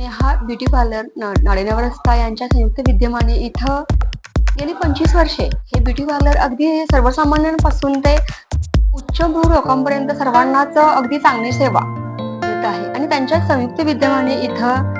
Neha beauty parlour नाडेनवर रस्ता यांच्या संयुक्त विद्यमाने इथं गेली पंचवीस वर्षे. हे ब्युटी पार्लर अगदी सर्वसामान्यांपासून ते उच्चभ्रू लोकांपर्यंत सर्वांनाच अगदी चांगली सेवा देत आहे. आणि त्यांच्या संयुक्त विद्यमाने इथं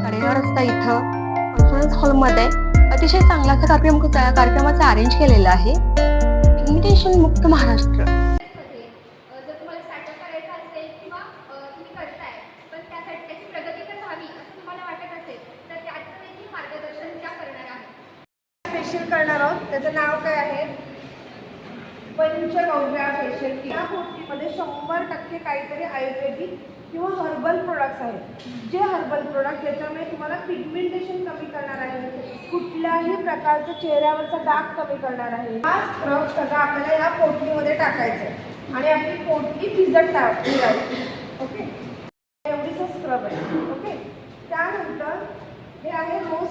नाडेनवर रस्ता इथं कॉन्फरन्स हॉलमध्ये अतिशय चांगला कार्यक्रम कार्यक्रमाचं अरेंज केलेलं आहे. इन्व्हिटेशन मुक्त महाराष्ट्रमध्ये अ, जर तुम्हाला स्टार्टअप करायचं असेल किंवा अ, तुम्ही करताय पण त्यासाठी त्याची प्रगती जर व्हावी असं तुम्हाला वाटत असेल तर त्याचं देखील मार्गदर्शन त्या करणार आहेत फेशियल करणार आहोत. त्याचं नाव काय आहे? पंचगव्या फेशियल या गोष्टीमध्ये शंभर टक्के काहीतरी आयुर्वेदिक किंवा हर्बल प्रोडक्ट्स आहेत. जे हर्बल प्रोडक्ट ज्याच्यामुळे तुम्हाला पिगमेंटेशन कमी करणार आहे. कुठल्याही प्रकारचं चेहऱ्यावरचा डाग कमी करणार आहे. हा स्क्रब सगळा आपल्याला या पोटलीमध्ये टाकायचा आहे आणि आपली पोटली भिजत टाकायची ओके एवढीच स्क्रब आहे ओके त्यानंतर हे आहे रोज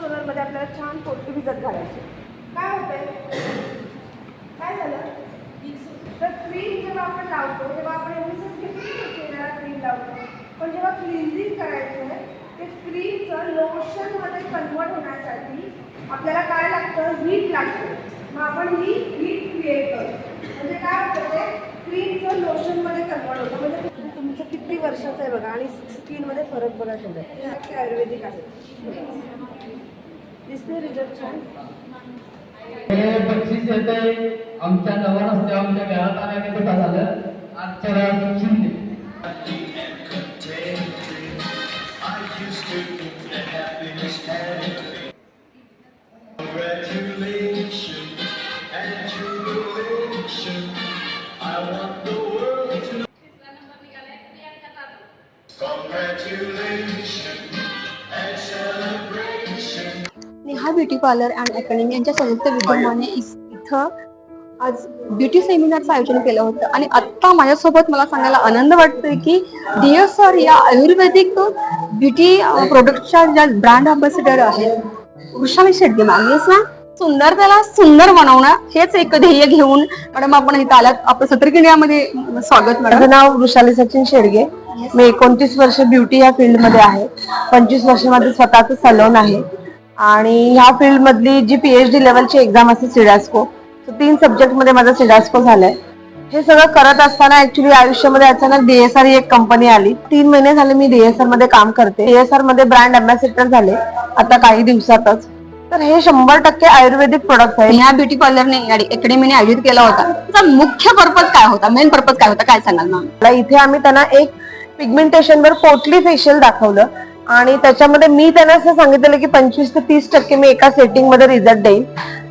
टोनर टोनरमध्ये आपल्याला छान पोटली भिजत घालायची. काय होतंय? काय झालं? तर क्रीम जेव्हा आपण लावतो तेव्हा आपण एवढीच चेहऱ्याला क्रीम लावतो. पण जेव्हा क्लिन्झिंग करायचं आहे ते क्रीमचं लोशनमध्ये कन्वर्ट होण्यासाठी आपल्याला काय लागतं? हीट लागतं. मग आपण ही हीट क्रिएट करतो. म्हणजे काय होतं ते? क्रीमचं लोशनमध्ये कन्वर्ट होतं. म्हणजे किती वर्षाचं आहे बघा आणि स्किनमध्ये फरक बघा ठेवलं हे आयुर्वेदिक आहे. दिसते रिझल्ट छान? बक्षीस येते आमच्या नवा रस्ते आमच्या घरात आल्याने कुठं झालं? आजच्या वेळात Shinde Congratulations and jubilation. I want the Neha beauty parlour and academy यांच्या संयुक्त विद्यमाने इथं आज ब्युटी सेमिनारचं आयोजन केलं होतं. आणि आत्ता माझ्यासोबत मला सांगायला आनंद वाटतोय की डीएसआर या आयुर्वेदिक ब्युटी प्रोडक्टच्या ज्या ब्रँड अम्बॅसिडर आहेत Vrushali Shetty ma'am yes ma'am सुंदर त्याला सुंदर बनवणं हेच एक ध्येय घेऊन मॅडम आपण इथं आलात. आपलं सत्रकिंडियामध्ये स्वागत मॅडम माझं नाव वृषाली सचिन शेडगे. मी एकोणतीस वर्ष ब्युटी या फील्डमध्ये आहे. पंचवीस वर्ष माझं स्वतःचं सलोन आहे. आणि ह्या फील्डमधली जी पीएच डी लेवलची एक्झाम असते सिडॅस्को तीन सब्जेक्टमध्ये माझा सिडॅस्को झालाय. हे सगळं करत असताना ऍक्च्युली आयुष्यामध्ये अचानक डीएसआर ही एक कंपनी आली. तीन महिने झाले मी डीएसआरमध्ये काम करते. डीएसआरमध्ये ब्रँड अम्बॅसिडर झाले. आता काही दिवसातच. तर हे शंभर टक्के आयुर्वेदिक प्रोडक्ट आहे. नेहा ब्युटी पार्लरने अकॅडमीने आयोजित केला होता. त्याचा मुख्य पर्पज काय होता? मेन पर्पज काय होता? काय सांगाल मला इथे आम्ही त्यांना एक पिगमेंटेशन वर पोटली फेशियल दाखवलं. आणि त्याच्यामध्ये मी त्यांना असं सांगितलेलं की पंचवीस ते तीस टक्के मी एका सेटिंगमध्ये रिझल्ट देईन.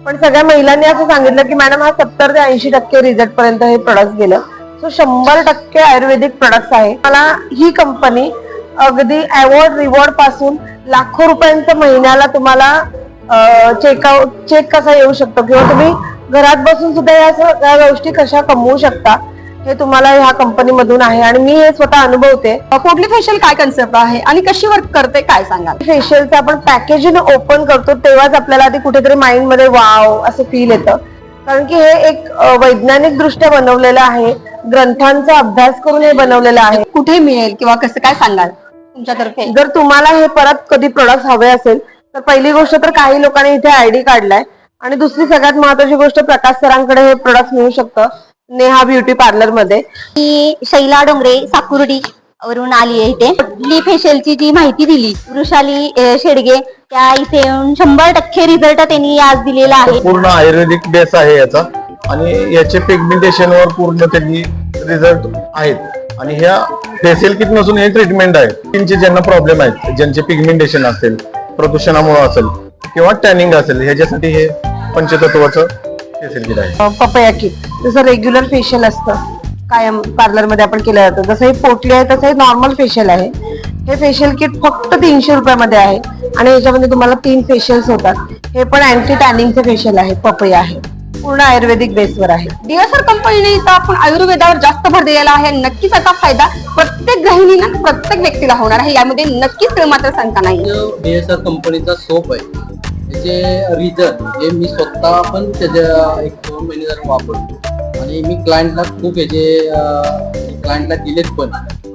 पण सगळ्या महिलांनी असं सांगितलं की मॅडम हा सत्तर ते ऐंशी टक्के रिझल्ट पर्यंत हे प्रोडक्ट गेलं. सो शंभर टक्के आयुर्वेदिक प्रोडक्ट आहे. मला ही कंपनी अगदी अवॉर्ड रिवॉर्डपासून लाखो रुपयांचं महिन्याला तुम्हाला चेकआउट चेक कसा येऊ शकतो? किंवा तुम्ही घरात बसून सुद्धा या सगळ्या गोष्टी कशा कमवू शकता? हे तुम्हाला ह्या कंपनीमधून आहे आणि मी हे स्वतः अनुभवते. पोटली फेशियल काय कन्सेप्ट आहे आणि कशी वर्क करते काय सांगाल? फेशियलचं आपण पॅकेजिंग ओपन करतो तेव्हाच आपल्याला आधी कुठेतरी माइंडमध्ये वाव असं फील येतं. कारण की हे एक वैज्ञानिक दृष्ट्या बनवलेलं आहे. ग्रंथांचा अभ्यास करून हे बनवलेलं आहे. कुठे मिळेल किंवा कसं काय सांगाल तुमच्यातर्फे? जर तुम्हाला हे परत कधी प्रोडक्ट हवे असेल तर पहिली गोष्ट तर काही लोकांनी इथे आयडी काढलाय. आणि दुसरी सगळ्यात महत्वाची गोष्ट प्रकाश सरांकडे हे प्रोडक्ट मिळू शकतं. नेहा ब्युटी पार्लरमध्ये. मी शैला डोंगरे साकुर्डी वरून आली आहे इथे. कुठली फेशियलची जी माहिती दिली वृषाली अ, शेडगे त्या इथे येऊन शंभर टक्के रिझल्ट त्यांनी आज दिलेला आहे. पूर्ण आयुर्वेदिक बेस आहे याचा. आणि याचे पिगमेंटेशन वर पूर्ण त्यांनी रिझल्ट आहेत. आणि ह्या फेशियल किट नसून हे ट्रीटमेंट आहे स्किनचे ज्यांना प्रॉब्लेम आहेत ज्यांचे पिगमेंटेशन असेल प्रदूषणामुळे असेल किंवा टॅनिंग असेल ह्याच्यासाठी हे पंचतत्वाचं फेशियल आहे पपया किट जसं रेग्युलर फेशियल असतं कायम पार्लरमध्ये आपण केलं जातं. जसं हे पोटली आहे तसं हे नॉर्मल फेशियल आहे. हे फेशियल किट फक्त तीनशे रुपयामध्ये आहे. आणि याच्यामध्ये तुम्हाला तीन फेशियल्स होतात. हे पण अँटी टॅनिंगचे फेशियल आहे पपया आहे. पूर्ण आयुर्वेदिक बेसवर आहे. डीएसआर कंपनीने इथं आपण आयुर्वेदावर जास्त भर दिलेला आहे. नक्कीच याचा फायदा प्रत्येक गृहिणीला प्रत्येक व्यक्तीला होणार आहे. यामध्ये नक्कीच मात्र शंका नाही. डीएसआर कंपनीचा सोप आहे. त्याचे रिझल्ट हे मी स्वतः पण त्याच्या एक दोन महिने झाले वापरतो. आणि मी क्लायंटला खूप याचे क्लायंटला दिलेत पण.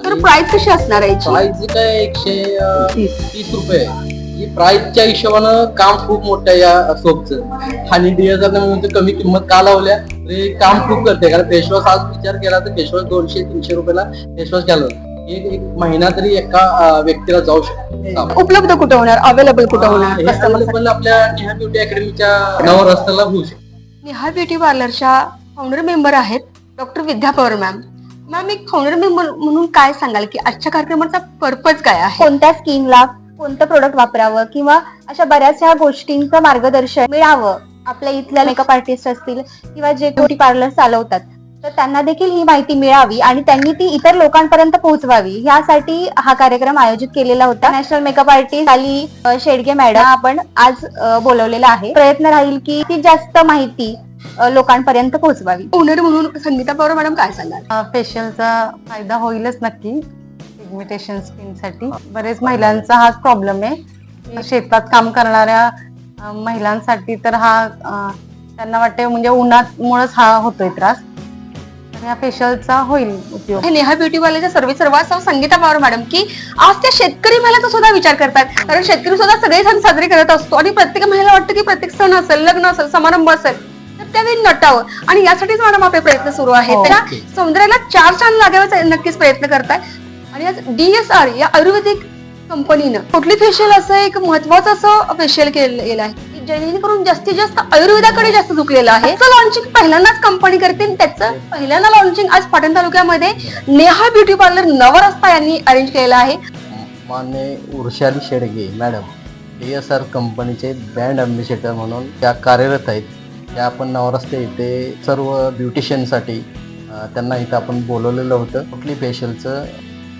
तर प्राइस कशी असणार आहे याची? प्राइस काय एकशे अं, तीस. तीस रुपये आहे. ही प्राइसच्या हिशोबानं काम खूप मोठं आहे या सोपचं आणि डीएसआर म्हणतो कमी किंमत का लावल्या? तर हे काम खूप करते. कारण फेसवॉश आज विचार केला तर फेसवॉश दोनशे तीनशे रुपयाला फेसवॉश घ्यायला एक एक महिना तरी एका अं, व्यक्तीला जाऊ शकतो. उपलब्ध कुठे होणार? अवेलेबल कुठे होणार? हे कस्टमर आपल्या नेहा ब्युटी अकॅडमीच्या नवा रस्त्याला होऊ शकतो. नेहा ब्युटी पार्लरच्या फाउंडर मेंबर आहेत doctor Vidya Pawar ma'am ma'am एक फाउंडर मेंबर म्हणून काय सांगाल की आजच्या कार्यक्रमाचा पर्पज काय आहे? कोणत्या स्कीमला कोणतं प्रोडक्ट वापरावं किंवा अशा बऱ्याचशा गोष्टींचं मार्गदर्शन मिळावं? आपल्या इथल्या मेकअप आर्टिस्ट असतील किंवा जे ब्युटी पार्लर चालवतात. तर त्यांना देखील ही माहिती मिळावी आणि त्यांनी ती इतर लोकांपर्यंत पोहोचवावी. यासाठी हा कार्यक्रम आयोजित केलेला होता. नॅशनल मेकअप आर्टिस्ट आली अ, शेडगे मॅडम आपण आज बोलवलेला आहे. प्रयत्न राहील की ती जास्त माहिती लोकांपर्यंत पोहोचवावी. ओनर म्हणून संगीता पवार मॅडम काय सांगाल? फेशियलचा फायदा होईलच नक्की. पिगमेंटेशन स्किनसाठी बरेच महिलांचा हाच प्रॉब्लेम आहे. शेतात काम करणाऱ्या महिलांसाठी तर हा त्यांना वाटते म्हणजे उन्हामुळेच हा होतोय त्रास. ह्या फेशियलचा होईल उपयोग. हे नेहा ब्युटी पार्लरच्या सर्व्हिस सर्वात संगीता पवार मॅडम की आज त्या शेतकरी महिलाचा सुद्धा विचार करतात. कारण शेतकरी सुद्धा सगळे सण साजरे करत असतो आणि प्रत्येक महिला वाटतं की प्रत्येक सण असेल लग्न असेल समारंभ असेल तर त्यावेळी नटावं. आणि यासाठीच मॅडम आपले प्रयत्न सुरू आहेत. हो. त्या सौंदर्याला चार छान लागावेच नक्कीच प्रयत्न करताय आणि आज डीएसआर या आयुर्वेदिक कंपनीनं कुठली फेशियल असं एक महत्वाचं असं फेशियल केलं गेलं आहे? जेणेकरून जास्तीत जास्त आयुर्वेदाकडे जास्त झुकलेलं आहे. लॉन्चिंग पहिल्यांदाच कंपनी करते आणि त्याचं. पहिल्यांदा लॉन्चिंग आज पाटण तालुक्यामध्ये नेहा ब्युटी पार्लर नवरस्ता यांनी अरेंज केलेलं आहे. Mane Urshali Shedge madam D S R कंपनीचे ब्रँड अम्बॅसेडर म्हणून त्या कार्यरत आहेत त्या आपण नवरस्ते इथे सर्व ब्युटिशियनसाठी त्यांना इथं आपण बोलवलेलं होतं. कुठली फेशियलचं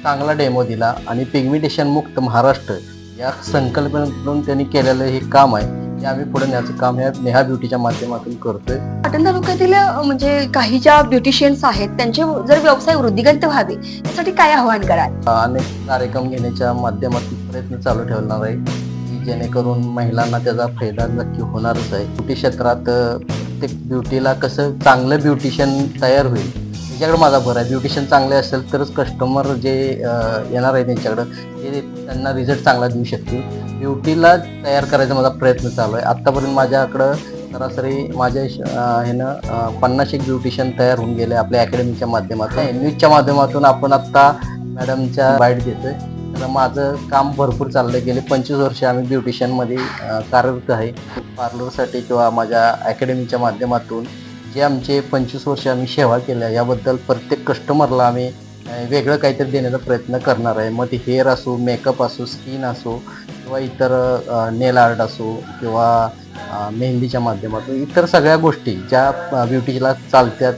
चांगला डेमो दिला आणि पिगमिटेशन मुक्त महाराष्ट्र या संकल्पनेतून त्यांनी केलेलं हे काम आहे. हे आम्ही पुढे न्यायचं काम ह्या नेहा ब्युटीच्या माध्यमातून करतोय. पाटण तालुक्यातील म्हणजे काही ज्या ब्युटिशियन्स आहेत त्यांचे जर व्यवसाय वृद्धिगत व्हावे यासाठी काय आव्हान कराल? अनेक कार्यक्रम घेण्याच्या माध्यमातून प्रयत्न चालू ठेवणार आहे की जेणेकरून महिलांना त्याचा फायदा नक्की होणारच आहे. ब्युटी क्षेत्रात प्रत्येक ब्युटीला कसं चांगलं ब्युटिशियन तयार होईल त्याच्याकडे माझा भर आहे. ब्युटिशियन चांगले असेल तरच कस्टमर जे येणार आहे त्यांच्याकडं ते त्यांना रिझल्ट चांगला देऊ शकतील. ब्युटीला तयार करायचा माझा प्रयत्न चालू आहे. आत्तापर्यंत माझ्याकडं सरासरी माझ्या श- ह्यानं पन्नास एक ब्युटिशियन तयार होऊन गेले आपल्या अकॅडमीच्या माध्यमातून. न्यूजच्या माध्यमातून आपण आत्ता मॅडमच्या बाईट देतोय तर माझं काम भरपूर चाललंय. गेले पंचवीस वर्ष आम्ही ब्युटिशियनमध्ये कार्यरत आहे. पार्लरसाठी किंवा माझ्या अकॅडमीच्या माध्यमातून जे आमचे पंचवीस वर्ष आम्ही सेवा केल्या याबद्दल प्रत्येक कस्टमरला आम्ही वेगळं काहीतरी देण्याचा प्रयत्न करणार आहे. मग ते हेअर असो मेकअप असो स्किन असो किंवा इतर नेल आर्ट असो किंवा मेहंदीच्या माध्यमातून इतर सगळ्या गोष्टी ज्या ब्युटीला चालत्यात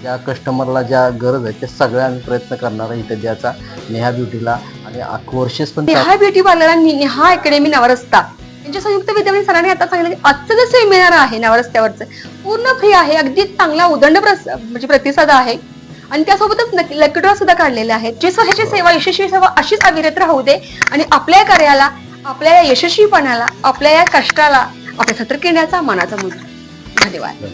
ज्या कस्टमरला ज्या गरज आहे त्या सगळ्या आम्ही प्रयत्न करणार आहे इथे द्यायचा. नेहा ब्युटीला आणि कोर्सेस पण नेहा ब्युटी पार्लर आणि नेहा अकॅडमी नवरस्ता. यांच्या संयुक्त विद्यमाने सरांनी आता सांगितलं की आजचं जे सेमिनार आहे नवरस्त्यावरचं पूर्ण फ्री आहे अगदी चांगला उदंड प्रस म्हणजे प्रतिसाद आहे. आणि त्यासोबतच लकी सुद्धा काढलेले आहेत. जे ह्याची सेवा यशस्वी सेवा अशीच अविरत राहू दे आणि आपल्या या कार्याला आपल्या या यशस्वीपणाला आपल्या या कष्टाला आपल्या सत्र घेण्याचा मनाचा मुद्दा धन्यवाद.